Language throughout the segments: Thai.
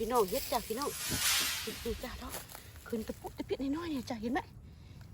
พี่น้องเฮ็ดจ้ะพี่น้องนี่จ้ะเนาะขึ้นตะปุตะปิดน้อยๆเนี่ยจ้ะเห็นไหม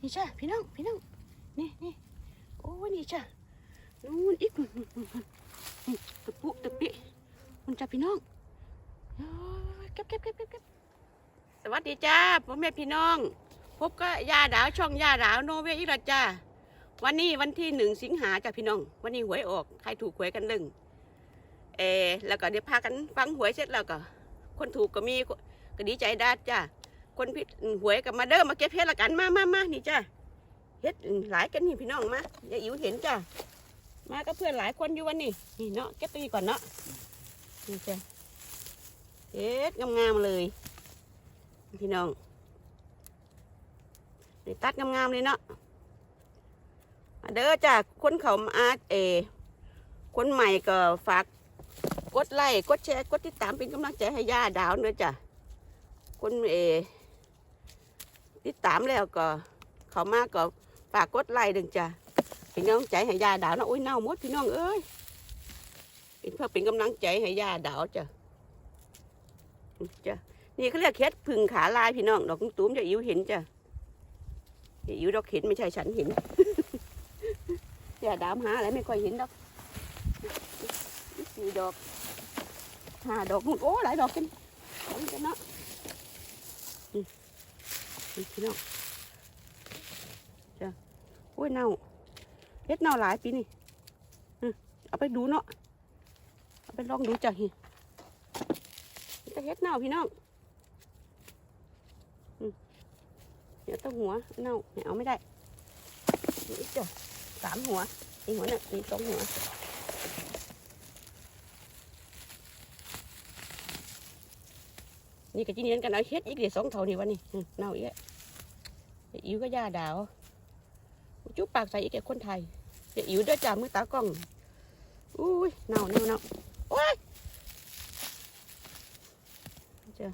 นี่จ้ะพี่น้องพี่น้องนี่นี่โอ้นี่จ้ะนู่นอีกนู่นนี่ตะปุตะปิมันจ้ะพี่น้องเก็บเก็บเก็บเก็บเก็บสวัสดีจ้าพ่อแม่พี่น้อง พบก็ยาดาวช่องยาดาวโนเวอีกแล้วจ้าวันนี้วันที่หนึ่งสิงหาจ้ะพี่น้อง วันนี้หวยออกใครถูกหวยกันลึงเออแล้วก็เดี๋ยวพากันฟังหวยเสร็จแล้วก็ คนถูกก็มีก็ดีใจได้จ้าคนผิดหวยก็มาเด้อมาเก็บเฮ็ดละกันมามามานี่จ้าเฮ็ดหลายกันนี่พี่น้องมาอย่าอิ๋วเห็นจ้ามากับเพื่อนหลายคนอยู่วันนี้นี่เนาะเก็บตีก่อนเนาะนี่จ้าเฮ็ดงามๆเลยพี่น้องนี่ตัดงามๆเลยเนาะเด้อจ้าคนเขามาเออคนใหม่ก็ฝาก กดไลค์กดแชร์กดติดตามเป็นกำลังใจให้ย่าดาวเด้อจ้ะคนเอติดตามแล้วก็ เขามาก็ฝากกดไลค์ดึงจ้ะเป็นกำลังใจให้ย่าดาวนะโอ้ยเน่าหมดพี่น้องเอ้ยเป็นเพื่อเป็นกำลังใจให้ย่าดาวจ้ะจ้ะนี่เขาเรียกเคสพึ่งขาลายพี่น้องดอกตุ้มจะอิ๋วเห็นจ้ะอยู่ดอกเห็นไม่ใช่ฉันเห็นอย่าดามหาอะไรไม่ค่อยเห็นดอกสี่ดอก ห้าดอกนู่นโอ้หลายดอกกันหลายกันเนาะนี่นี่พี่น้องจ้ะโอ้ยเน่าเฮ็ดเน่าหลายปีนี่อืมเอาไปดูเนาะเอาไปลองดูจ้ะเฮ้จะเฮ็ดเน่าพี่น้อง เดี๋ยวต้องหัวเน่าไม่เอาไม่ได้นี่จ้ะสามหัวนี่หัวหนึ่งนี่สองหัว นี่กับจีเนียนกันเอาเฮ็ดอีกเดี๋ยวสองเท่านี่วะนี่อืมเน่าอีกแล้วเดี๋ยวอิ๋วก็ย่าดาว จุ๊บปากใส่อีกแกคนไทยเดี๋ยวอิ๋วเด้อจ้ามือตากล้องอุ้ยเน่าเน่าเน่าโอ้ยจ้ะ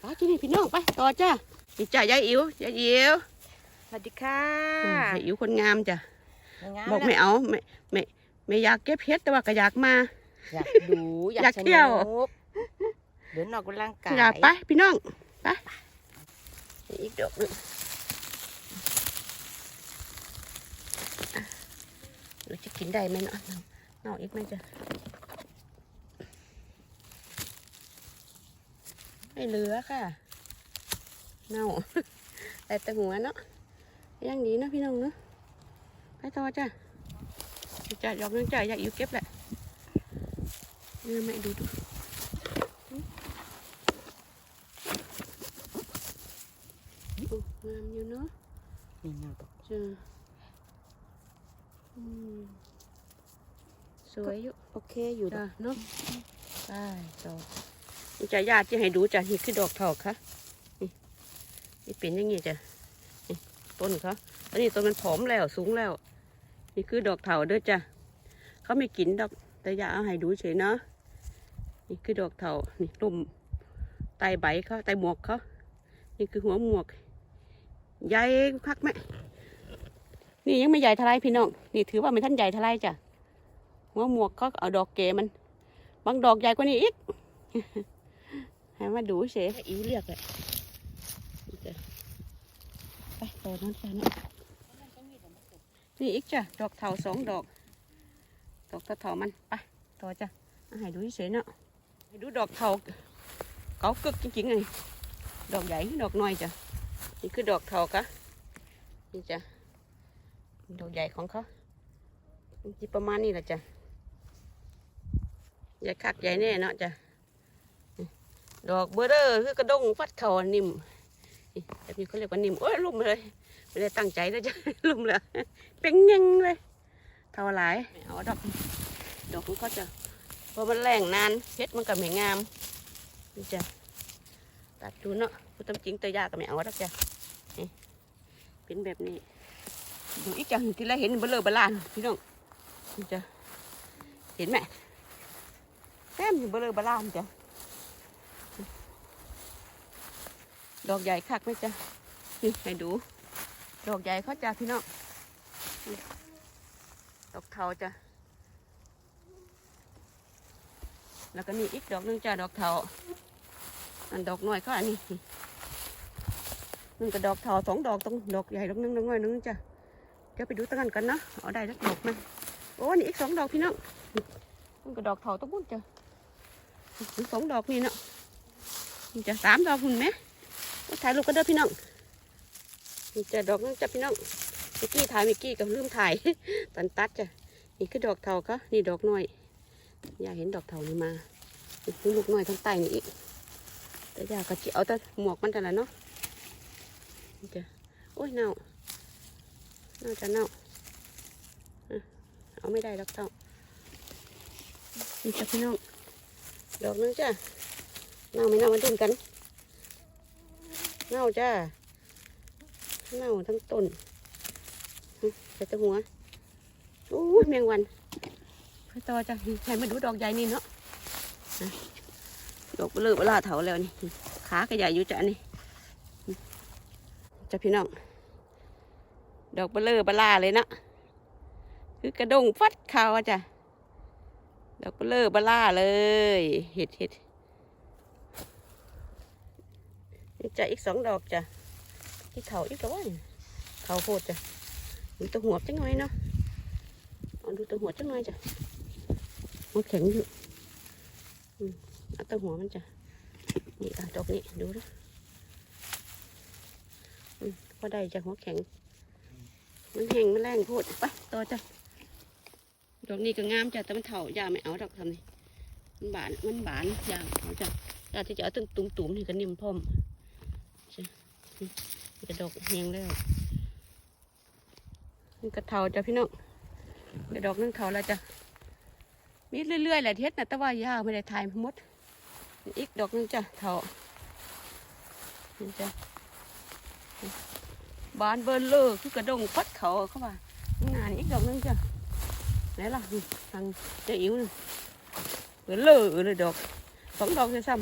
ไปที่นี่พี่น้องไปต่อจ้านี่จ้ายายอิ๋วยายอิ๋วสวัสดีค่ะอืมยายอิ๋วคนงามจ้ะงามบอกนะไม่เอาไม่ไม่ไม่อยากเก็บเพชรแต่ว่าก็อยากมา อยากดูอยากเที่ยว สนุกเดินออกกำลังกายอยากไปพี่น้องไปอีกดอกหนึงอะเราจะกินได้ไหมเนาะเนาเนาอีกไหมจ้ะไม่เหลือค่ะ เน่า แต่แต่หัวเนาะยังดีเนาะพี่น้องเนาะไปต่อจ้ะจ้ะยอมนึงจ้ะอยากอยู่เก็บแหละ เออไม่ดูดูโอ้งามอยู่เนาะนี่เนาะจ้ะอืมสวยอยู่โอเคอยู่จ้ะนะเนาะใช่ดอกนี่จะญาติจะให้ดูจ้ะนี่คือดอกเถอกค่ะนี่นี่เป็นอย่างงี้จ้ะนี่ต้นเขาอันนี้ต้นมันผอมแล้วสูงแล้ว นี่คือดอกเถาเด้อจ้ะเขาไม่กินดอกแต่อยากเอาให้ดูเฉยเนาะ นี่คือดอกเถานี่ตุ่มไตใบเขาไตหมวกเขา นี่คือหัวหมวก ใหญ่คักไหมนี่ยังไม่ใหญ่เท่าไรพี่น้อง นี่ถือว่าไม่ท่านใหญ่เท่าไรจ้ะ หัวหมวกเขาเอาดอกเกมัน บางดอกใหญ่กว่านี้อีกให้มาดูเฉยอิ๋วเรียกเลยนี่จ้ะไปต่อนั้นไปนะนี่อีกจ้ะ ดอกเถาสองดอก ดอกเถามัน ไป ต่อจ้ะเอาให้ดูเฉยๆเนาะให้ ดูดอกเถาเกากึกจริงๆเลยดอกใหญ่ดอกน้อยจ้ะนี่คือดอกเถากะนี่จ้ะดอกใหญ่ของเขาจีประมาณนี้แหละจ้ะใหญ่คักใหญ่แน่เนาะจ้ะดอกเบอร์เดอรอคือกระดงฟัดเขานิ่มนี่แบบนี้เขาเรียกว่านิ่มโอ้ยลุ่มเลยไม่ได้ตั้งใจนะจ้ะลุ่มเลยเป็นยังเลยเท่าไหร่เอาดอกดอกมันก็จะ พราะมันแรงนานเพชรมันก็ไม่งามนี่จ้ะตัดดูเนาะพูดตามจริงตัวยากก็ไม่เอาดอกจ้ะนี่เป็นแบบนี้ดูอีกจังที่เราเห็นเบลอเบลานพี่น้องนี่จ้ะเห็นไหมแต้มอยู่เบลอเบลานจ้ะดอกใหญ่คักไหมจ้ะนี่ให้ดู ดอกใหญ่เขาจ้ะพี่น้องดอกเทาจ้ะ แล้วก็นี่อีกดอกหนึงจ้ะดอกเทาอันดอกน้อยก็อันนี้นึงก็ดอกเทาสองดอกตรงดอกใหญ่ดอกหนึงดอกน้อยหนึงจ้ะเดี๋ยวไปดูตั้งกันกันเนาะเอาได้สักดอกนโอ้นี่อีกสองดอกพี่น้องนึงก็ดอกเทาตรงนู้นจ้ะสองดอกนี่เนาะจะสามดอกหุ่นไหมถ่ายรูปกันเด้อพี่น้องจะดอกนึงจ้ะพี่น้องเมื่อกี้ถ่ายเมื่อกี้ก็ลืมถ่ายตอนตัดจ้ะนี่คือดอกเทาก็นี่ดอกน้อย อยากเห็นดอกเทานี่มานี่ลูกน้อยทั้งใต้นี่อีกแต่อยากกระจิเอาแต่หมวกมันแต่ละเนาะจ้ะโอ้ยเน่าเน่าจะเน่าเอาไม่ได้ดอกเต่านี่จ้ะพี่น้องดอกนึงจ้ะเน่าไม่เน่ามาดูกันเน่าจ้าเน่าทั้งต้นอะใส่ตัวหัวโอ้แมงวัน ไปต่อจ้ะใครมาดูดอกใหญ่นี่เนาะดอกเบลอเบลาเถาแล้วนี่ขาก็ใหญ่อยู่จ้ะนี่จ้ะพี่น้องดอกเบลอเบลาเลยนะคือกระดงฟัดเขาจ้ะดอกเบลอเบลาเลยเห็ดเห็ดนี่จ้ะอีกสองดอกจ้ะที่เขาอีกแล้วเขาโคตรจ้ะมีตัวหัวจังหน่อยเนาะเอาดูตัวหัวจังหน่อยจ้ะ หัวแข็งอยู่อืมเอาตัวหัวมันจ้ะนี่อะดอกนี้ดูนะอืมพอได้จ้ะหัวแข็ง มันแห้งมันแรงโพดไปต่อจ้ะดอกนี้ก็งามจ้ะแต่มันเถายาไม่เอาดอกทำนี่มันบานมันบานยาเอาจ้ะยาที่จะเอาตึงตุ่มตุ่มนี่ก็นิ่มพร้อมจ้ะนี่นี่ก็ดอกแห้งแล้วนี่ก็เถาจ้ะพี่น้องเดี๋ยวดอกนึงเขาแล้วจ้ะ มีเรื่อยๆแหละเท็ดนะแต่ว่ายาไม่ได้ถ่ายหมด อีกดอกนึงจ้ะเถานี่จ้ะบานเบิร์นเลอคือกระดงฟัดเขาเข้ามางานอีกดอกนึงจ้ะไหนล่ะทางจะอิ๋วนี่เบิร์เลอเลยดอกสองดอกจะซ้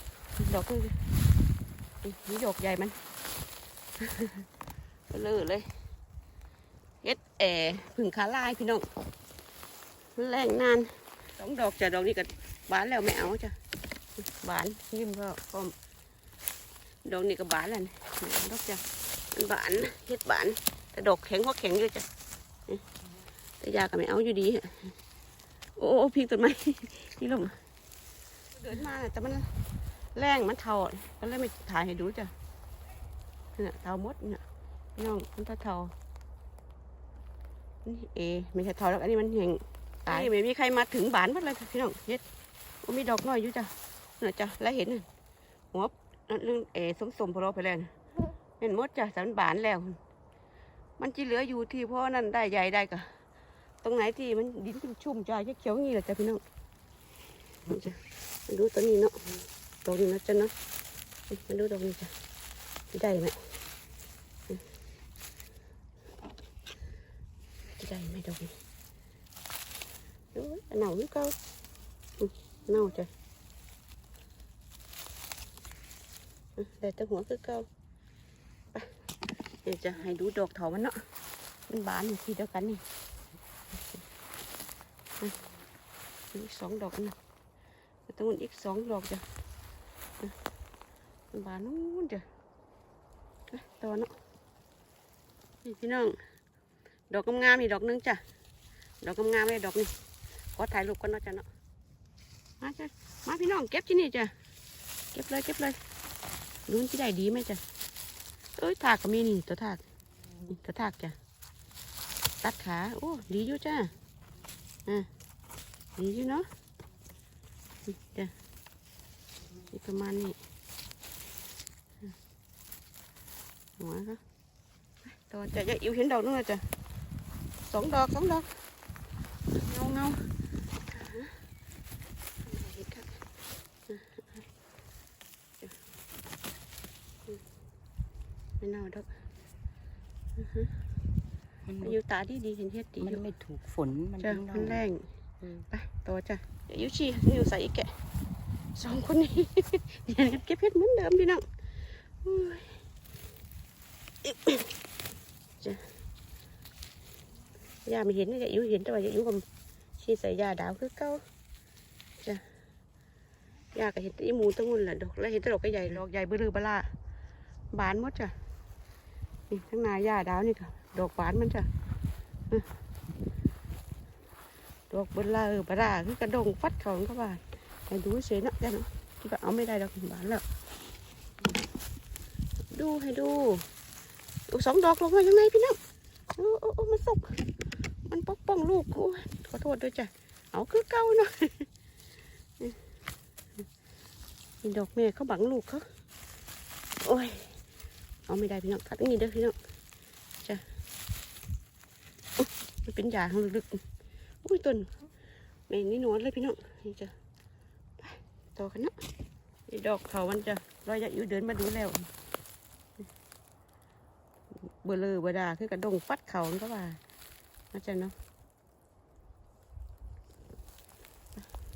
ำดอกนึงจ้ะนี่นี่ดอกใหญ่มันเบิร์เลอเลยเฮ็ดแอผึ่งขาลายพี่น้องแรงนาน องดอกจ้ะดอกนี้ก็บานแล้วไม่เอาจ้ะบานยิ้มก็พร้อมดอกนี้ก็บานแล้วนี่ดอกจ้ะมันบานเฮ็ดบานแต่ดอกแข็งหัวแข็งอยู่จ้ะนี่แต่ยาก็ไม่เอาอยู่ดีอะโอ้โอ้พริกต้นไม้ที่ลมเดินมาแต่มันแรงมันเทาก็เลยไม่ถ่ายให้ดูจ้ะเนี่ยเทาหมดเนี่ยพี่น้องมันถ้าเทานี่เอไม่ใช่ทอแล้วอันนี้มันแห้ง ตายไม่มีใครมาถึงบานหมดเลยพี่น้องเฮ็ดมีดอกน้อยอยู่จ้ะน่ะจ้ะแล้วเห็นหัวนั่นเรื่องเอสมสมพอเราไปแล้วเห็นมดจ้ะสันบานแล้ว มันจะเหลืออยู่ที่พ่อนั่นได้ใหญ่ได้ก็ตรงไหนที่มันดินชุ่มๆจ้ะเขียวๆงี้แหละจ้ะพี่น้องจ้ะมาดูตัวนี้เนาะดอกนี้นะจ้ะเนาะมาดูดอกนี้จ้ะได้ไหมได้ไหม่ดอกนี้โอ้ยเน่าอยู่เก่าอืมเน่าจ้ะอืมแต่ได้เถามันเนาะมันบานอยู่ที่เดียวกันนี่อืมอีกสองดอกนะแล้วตรงนู้ นอีกสองดอกจ้ะอืมมันบานนู้นจ้ะไปตัวเนาะนี่พี่น้องดอกงามๆนี่ดอกหนึงจ้ะดอกงามๆเลยดอกนี่ ขอถ่ายรูปกันนะจ้ะเนาะมาจ้ะมาพี่น้องเก็บที่นี่จ้ะเก็บเลยเก็บเลยลุ้นที่ได้ดีไหมจ้ะเอ้ยถากก็มีนี่ตัวถากนี่ตัวถากจ้ะตัดขาโอ้ดีอยู่จ้ะอะดีอยู่เนาะจ้ะนี่ประมาณนี้หัวก็ตัวจะจะอิวเห็นดอกนึงเลยจ้ะสองดอกสองดอกเงาเงาเห็ดครับไม่เน่าดอก มัน อยู่ ตาดีดีเห็นเฮ็ดดีมันอยู่ไม่ถูกฝนมันจ้ะถึงมันแรเน่างอืมไปตัวจ้ะเดี๋ยวอยูชีอยู่ใส่อีกแกะสองคนนี้เดี๋ยวกันเก็บเห็ดเหมือนเดิมพี่น้องอุ้ยจ้ะยาไม่เห็นนี่จะอิ๋วเห็นแต่ว่าจะอิ๋วกับชีใส่ยาดาวคือเก่าจ้ะยาก็เห็นแตอีหมูตั้งนู่นแหละดอกแล้วเห็นแต่ดอกก็ใหญ่ดอกใหญ่เบลือบลาบานหมดจ้ะนี่ทั้งนาหญ้าดาวนี่ค่ะดอกบานมันจ้ะอื้อ ดอกเบลาเออบลาคือกระดงฟัดเขาเข้าบานให้ดูเฉยเนาะจ้ะเนาะคิดว่าเอาไม่ได้ดอกบานแล้ว ดูให้ดูโอ้สองดอกลงมายังไงพี่น้องโอ้โอ้โอ้มันสุกมันปกป้องลูกโอ้ขอโทษด้วยจ้ะเอาคือเก่าเนาะนี่ดอกแม่เขาบังลูกเขาโอ้ยเอาไม่ได้พี่น้องตัดอย่างนี้เด้อพี่น้อง มันเป็นยาข้างลึกๆอุ้ยต้นแม่นี่หนวดเลยพี่น้องนี่จ้ะไปต่อกันนาะนี่ดอกเขามันจะลอยจะอยู่เดินมาดูแล้วเบลอเบดาคือกระดงฟัดเขาก็ว่าอาจารย์เนาะ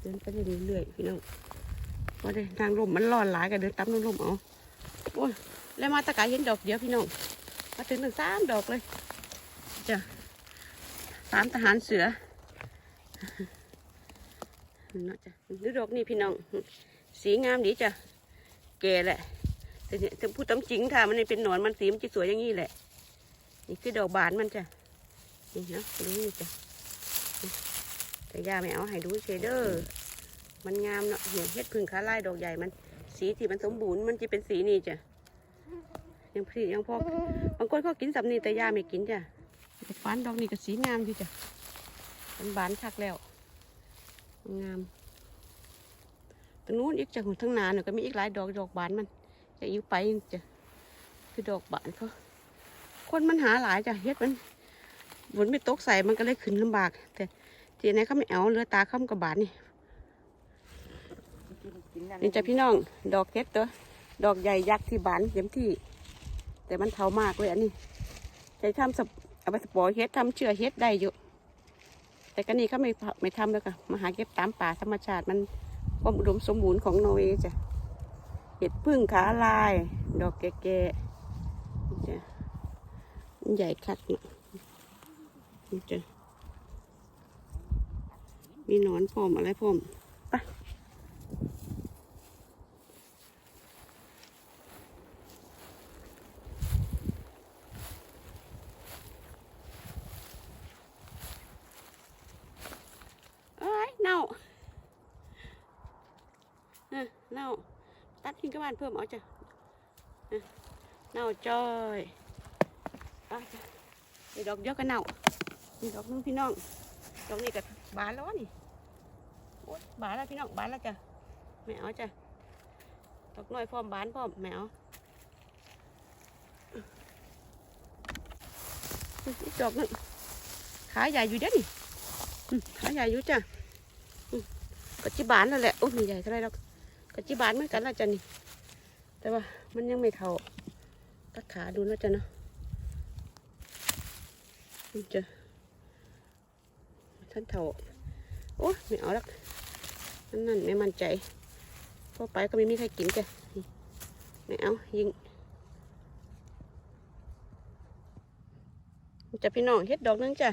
เดินไปเรื่อยๆพี่น้องว่าได้นางลมมันร้อนหลายกันเดินตามนางลมเอาโอ้ยแล้วมาตะกายเห็นดอกเดียวพี่น้องมาถึงถึงสามดอกเลยจ้ะ สามทหารเสือนาะจ้ะดูดอกนี่พี่น้อง สีงามดีจ้ะแก่แหละแต่เนี่ยจะพูดตามจริงค่ะ มันนี่เป็นหนอนมันสีมันจะสวยอย่างนี้แหละ นี่คือดอกบานมันจ้ะนี่นะดูนี่จ้ะแต่ยาไม่เอาให้ดูเชเดอร์มันงามเนาะเห็นเฮ็ดพึ่งขาลายดอกใหญ่มัน สีที่มันสมบูรณ์มันจะเป็นสีนี่จ้ะยังพี่ยังพอ บางคนเขากินสำนีแต่ยาไม่กินจ้ะ แต่ฟันดอกนี่ก็สีงามดีจ้ะมันบานคักแล้ว งามตรงนู้นอีกจากหุ่นทั้งนาเนี่ยก็มีอีกหลายดอกดอกบานมันจะอยู่ไปจะคือดอกบานเขาคนมันหาหลายจ้ะเฮ็ดมันฝนไม่ตกใส่มันก็เลยขึ้นลำบาก แต่ทีไหนเขาไม่เอาเรือตาเข้ามกับบานนี่นี่จ้ะพี่น้อง ดอกเฮ็ดตัวดอกใหญ่ยักษ์ที่บานเต็มที่ แต่มันเทามากเลยอันนี้ใช้ทำสป เอาไปสปอร์เฮ็ดทำเชื่อเฮ็ดได้อยู่ แต่กันนี้เขาไม่ไม่ทำแล้วก็มาหาเก็บตามป่าธรรมชาติมันความอุดมสมบูรณ์ของนอร์เวย์จ้ะเห็ดพึ่งขาลาย ดอกแก่ๆจ้ะมันใหญ่คักนี่จ้ะมีหนอนพร้อมอะไรพร้อมไปเอ้ยเน่า เอ้ยเน่า ตัดทิ้งกับบ้านเพิ่มเอาจ้ะอะเน่าจอยเอาจ้ะนี่ดอกเดียวก็เน่านี่ดอกนึงพี่น้อง ดอกนี้ก็บานแล้ววะนี่โอ๊ยบานแล้วพี่น้องบานแล้วจ้ะไม่เอาจ้ะดอกน้อยพร้อมบานพร้อมไม่เอาอีกดอกนึงขาใหญ่อยู่เด้อนี่อืมขาใหญ่อยู่จ้ะอืมก็จิบานนั่นแหละโอ้ยไม่ใหญ่เท่าไรหรอก กะจิบานเหมือนกันละจ้ะนี่ แต่ว่ามันยังไม่เท่าตัดขาดูนะจ๊ะเนาะนี่จ้ะท่านเท่าโอ้ไม่เอาละนั่นนั่นไม่มั่นใจพอไปก็ไม่มีใครกินจ้ะไม่เอายิงจะพี่น้องเฮ็ดดอกนึงจ้ะ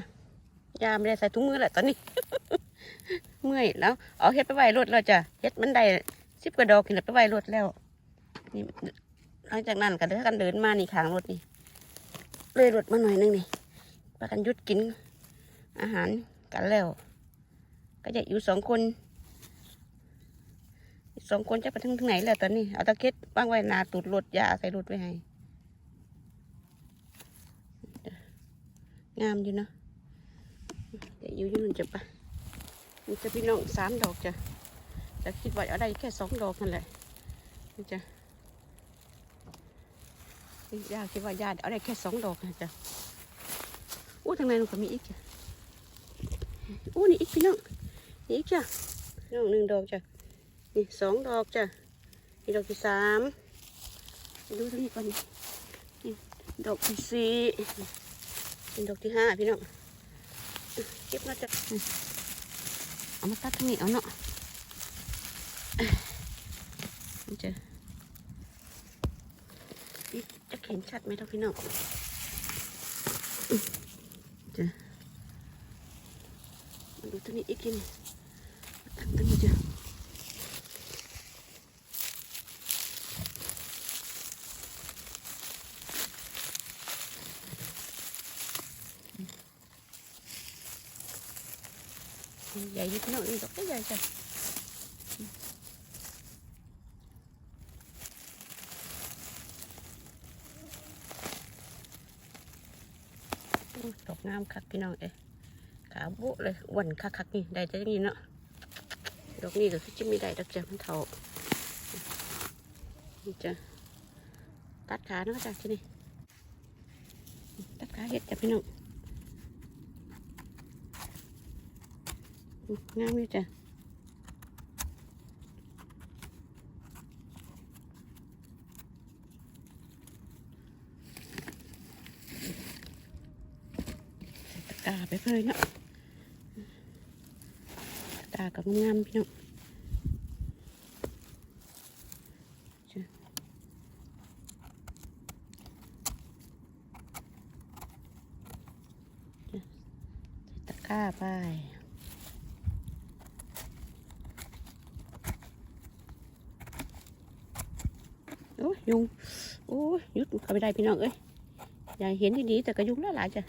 ยาไม่ได้ใส่ถุงมือแหละตอนนี้ เมื่อยแล้ว เอาเฮ็ดไปไว้รถแล้วจ้ะเฮ็ดมันได้ สิบกระดอกกินแล้วไปไว้รถแล้วนี่หลังจากนั้นก็เดินกันเดินมานี่ขางรถนี่เลยรถมาหน่อยนึงนี่ปากันยุดกิน อาหารกันแล้ว ก็จะอยู่สองคนสองคนจะไปถึงทางไหนแล้วตอนนี้เอาตะเก็ดวางไว้นาตูดรถยาใส่รถไว้ให้งามอยู่เนาะเดี๋ยวอยู่ยืนจะไปนี่จะพี่น้องสามดอกจ้ะ จะคิดว่าเอาได้แค่สองดอกนั่นแหละนี่จ้ะนี่ยาคิดว่าย่าเอาได้แค่สองดอกนะจ้ะอู้ทางในมันก็มีอีกจ้ะอู้นี่อีกพี่น้องนี่อีกจ้ะพี่น้องหนึ่งดอกจ้ะนี่สองดอกจ้ะนี่ดอกที่สามไปดูทางนี้ก่อนนี่ดอกที่สี่นี่ดอกที่ห้าพี่น้องเก็บมาจ้ะเอามาตัดทางนี้เอาเนาะ มันจะจะเห็นชัดไหมท่าพี่น้องจะมาดูตัวนี้อีกทีนึงตัวนี้จะใหญ่ยิ่งน้อยนี่ดอกก็ใหญ่จ้ะามคักพี่น้องเอ้ขาโบ๊ะเลยอ้วนคักๆนี่ได้จะย่างนี้เนาะดอกนี้ก็คือจะมีได้ดอกจ้ะมันเถานี่จ้ะตัดขาเนาะจ้ะที่นี่ตัดขาเห็ดจ้ะพี่น้องงามอยู่จ้ะใส่ตะกร้า ไปเลยเนาะตะกร้ากับงามพี่น้องจ้ะจ้ะใส่ตะกร้าไปโอ้ยยุงโอ้ยหยุดเข้าไปได้พี่น้องเอ้ยอย่าเห็นดีๆแต่ก็ยุงหลายๆจ้ะ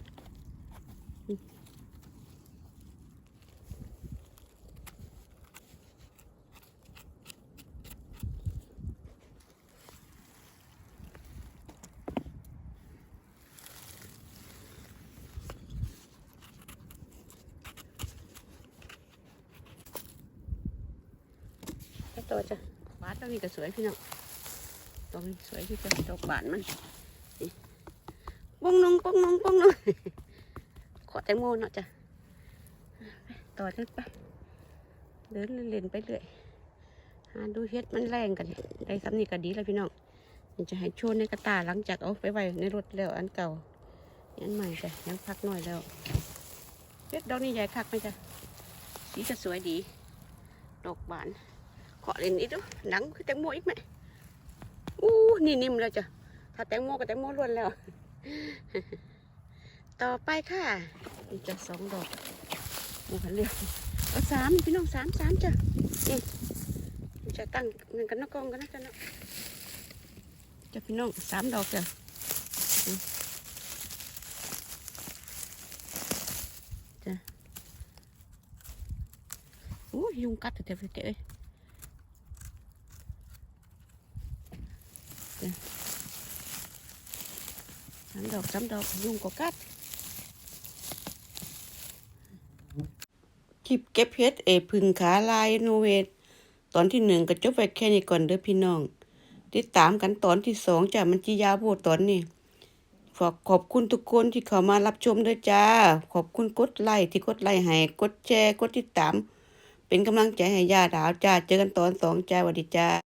อจ้ะบาสตรงนี้ก็สวยพี่น้องตรงนี้สวยที่จะดอกบานมันนี่ป้งนงปุ้งนงปุ้งนงขอแตงโมเนาะจ้ะต่อเดินไปเดินเล่นไปเรื่อยหาดูเฮ็ดมันแรงกันได้สำนีก็ดีแล้วพี่น้องจะให้โชว์ในกระตาหลังจากเอาไปไว้ในรถแล้วอันเก่าอันใหม่จ้ะยังพักหน่อยแล้วเฮ็ดดอกนี้ใหญ่คักไหมจ้ะสีจะสวยดี ดอกบาน ขอเล่นอีกดูหนังคือแตงโมอีกไหมอู้นี่นิ่มแล้วจ้ะถ้าแตงโมกับแตงโมล้วนแล้ว ต่อไปค่ะนี่จะสองดอกหมูขันเรียวเอาสามพี่น้องสามสามจ้ะนี่จะตั้งเงินกันนกกองกันนะจ้ะเนาะจะพี่น้องสามดอกจ้ะจ้ะอู้ยุงกัดเถอเถอะเถอะเอ้ย สาม ดอกสามดอกยุงก็กัดคลิปเก็บเพชรเอพึ่งขาลายโนเวทตอนที่หนึ่งก็จบไปแค่นี้ก่อนเด้อพี่น้องติดตามกันตอนที่สองจ้ะมันจียาวโพดตอนนี้ฝากขอบคุณทุกคนที่เข้ามารับชมด้วยจ้า ขอบคุณกดไลค์ที่กดไลค์ให้กดแชร์กดติดตาม เป็นกำลังใจให้ยาดาวจ้า เจอกันตอนสองจ้าสวัสดีจ้า